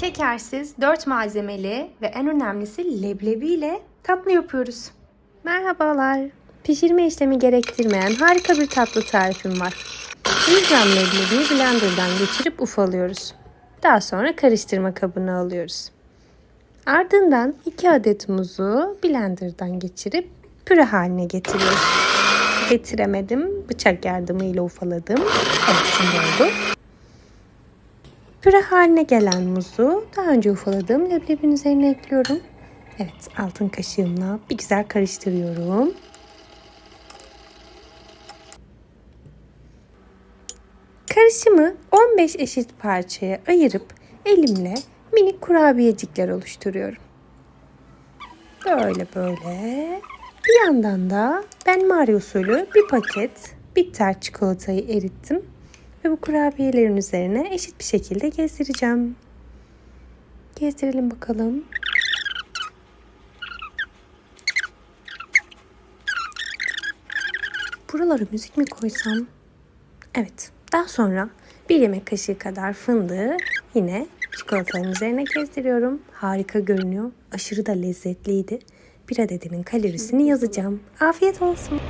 Şekersiz, 4 malzemeli ve en önemlisi leblebi ile tatlı yapıyoruz. Merhabalar. Pişirme işlemi gerektirmeyen harika bir tatlı tarifim var. 100 gram leblebiyi blenderdan geçirip ufalıyoruz. Daha sonra karıştırma kabına alıyoruz. Ardından 2 adet muzu blenderdan geçirip püre haline getiriyoruz. Getiremedim. Bıçak yardımıyla ufaladım. Evet şimdi oldu. Püre haline gelen muzu daha önce ufaladığım leblebinin üzerine ekliyorum. Evet altın kaşığımla bir güzel karıştırıyorum. Karışımı 15 eşit parçaya ayırıp elimle minik kurabiyecikler oluşturuyorum. Böyle böyle. Bir yandan da ben Mario usulü bir paket bitter çikolatayı erittim ve bu kurabiyelerin üzerine eşit bir şekilde gezdireceğim. Gezdirelim bakalım. Buralara müzik mi koysam? Evet. Daha sonra bir yemek kaşığı kadar fındığı yine çikolatanın üzerine gezdiriyorum. Harika görünüyor. Aşırı da lezzetliydi. Bir adedinin kalorisini yazacağım. Afiyet olsun.